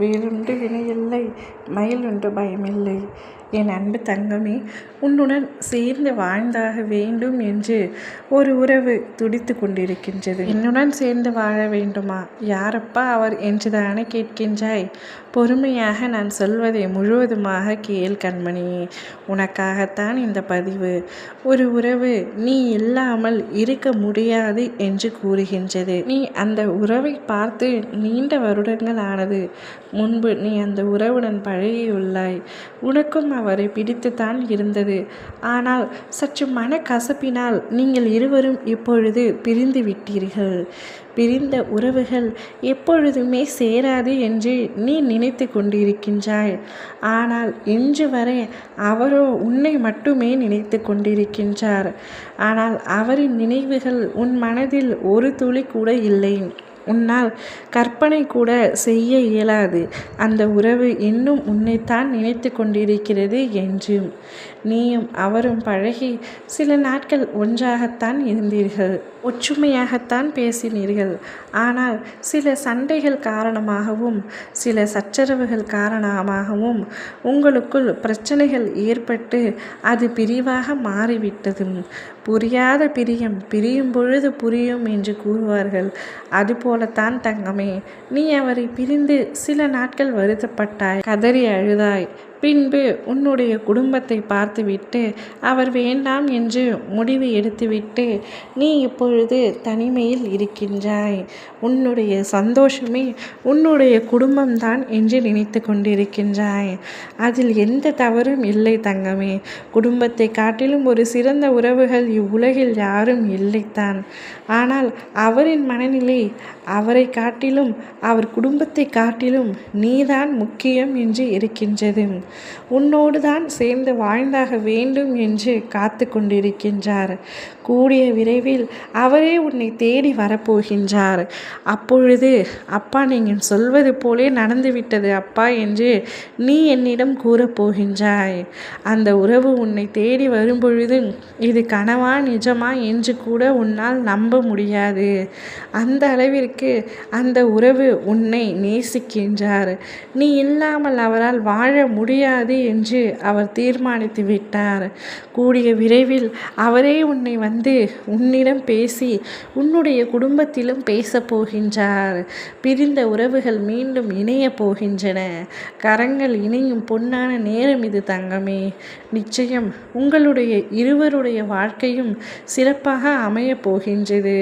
வேலுண்டு வினையில்லை மயிலுண்டு பயமில்லை. என் அன்பு தங்கமே உன்னுடன் சேர்ந்து வாழ்ந்தாக வேண்டும் என்று ஒரு உறவு துடித்து கொண்டிருக்கின்றது. என்னுடன் சேர்ந்து வாழ வேண்டுமா? யாரப்பா அவர் என்று தானே கேட்கின்றாய்? பொறுமையாக நான் சொல்வதை முழுவதுமாக கேள் கண்மணியே உனக்காகத்தான் இந்த பதிவு. ஒரு உறவு நீ இல்லாமல் இருக்க முடியாது என்று கூறுகின்றது. நீ அந்த உறவை பார்த்து நீண்ட வருடங்கள் ஆனது. முன்பு நீ அந்த உறவுடன் பழகியுள்ளாய். உனக்கும் அவரை பிடித்துத்தான் இருந்தது. ஆனால் சற்று மன கசப்பினால் நீங்கள் இருவரும் இப்பொழுது பிரிந்து விட்டீர்கள். பிரிந்த உறவுகள் எப்பொழுதுமே சேராது என்று நீ நினைத்து கொண்டிருக்கின்றாய். ஆனால் இன்று வரை அவரோ உன்னை மட்டுமே நினைத்து கொண்டிருக்கின்றார். ஆனால் அவரின் நினைவுகள் உன் மனதில் ஒரு துளி கூட இல்லை. உன்னால் கற்பனை கூட செய்ய இயலாது. அந்த உறவு இன்னும் உன்னைத்தான் நினைத்து கொண்டிருக்கிறது என்றும் நீயும் அவரும் பழகி சில நாட்கள் ஒன்றாகத்தான் இருந்தீர்கள். ஒற்றுமையாகத்தான் பேசினீர்கள். ஆனால் சில சண்டைகள் காரணமாகவும் சில சச்சரவுகள் காரணமாகவும் உங்களுக்குள் பிரச்சனைகள் ஏற்பட்டு அது பிரிவாக மாறிவிட்டதும் புரியாத பிரியம் பிரியும் பொழுது புரியும் என்று கூறுவார்கள். போலத்தான் தங்கமே. நீ அவரை பிரிந்து சில நாட்கள் வருத்தப்பட்டாய். கதறி அழுதாய். பின்பு உன்னுடைய குடும்பத்தை பார்த்துவிட்டு அவர் வேண்டாம் என்று முடிவு எடுத்துவிட்டு நீ இப்பொழுது தனிமையில் இருக்கின்றாய். உன்னுடைய சந்தோஷமே உன்னுடைய குடும்பம்தான் என்று நினைத்து கொண்டிருக்கின்றாய். அதில் எந்த தவறும் இல்லை தங்கமே. குடும்பத்தை காட்டிலும் ஒரு சிறந்த உறவுகள் இவ்வுலகில் யாரும் இல்லைத்தான். ஆனால் அவரின் மனநிலை அவரை காட்டிலும் அவர் குடும்பத்தை காட்டிலும் நீதான் முக்கியம் என்று இருக்கின்றது. உன்னோடு தான் சேர்ந்து வாழ்ந்தாக வேண்டும் என்று காத்து கொண்டிருக்கின்றார் கூடிய விரைவில் அவரே உன்னை தேடி வரப்போகின்றார். அப்பொழுது அப்பா நீங்கள் சொல்வது போலே நடந்துவிட்டது அப்பா என்று நீ என்னிடம் கூறப்போகின்றாய். அந்த உறவு உன்னை தேடி வரும்பொழுது இது கனவா நிஜமா? என்று கூட உன்னால் நம்ப முடியாது. அந்த அளவிற்கு அந்த உறவு உன்னை நேசிக்கின்றார். நீ இல்லாமல் அவரால் வாழ முடியும் முடியாது என்று அவர் தீர்மானித்து விட்டார். கூடிய விரைவில் அவரே உன்னை வந்து உன்னிடம் பேசி உன்னுடைய குடும்பத்திலும் பேசப் போகின்றார். பிரிந்த உறவுகள் மீண்டும் இணைய போகின்றன. கரங்கள் இணையும் பொன்னான நேரம் இது தங்கமே. நிச்சயம் உங்களுடைய இருவருடைய வாழ்க்கையும் சிறப்பாக அமையப் போகின்றது.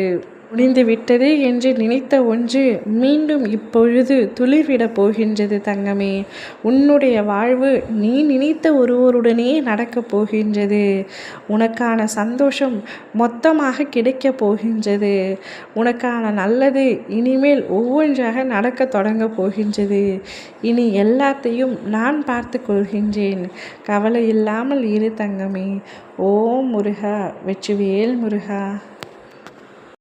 முடிந்துவிட்டது என்று நினைத்த ஒன்று மீண்டும் இப்பொழுது துளிர்விடப் போகின்றது தங்கமே. உன்னுடைய வாழ்வு நீ நினைத்த ஒருவருடனே நடக்கப் போகின்றது. உனக்கான சந்தோஷம் மொத்தமாக கிடைக்கப் போகின்றது. உனக்கான நல்லது இனிமேல் ஒவ்வொன்றாக நடக்க தொடங்க போகின்றது. இனி எல்லாத்தையும் நான் பார்த்து கொள்கின்றேன். கவலை இல்லாமல் இரு தங்கமே. ஓம் முருகா வெற்றிவேல் முருகா.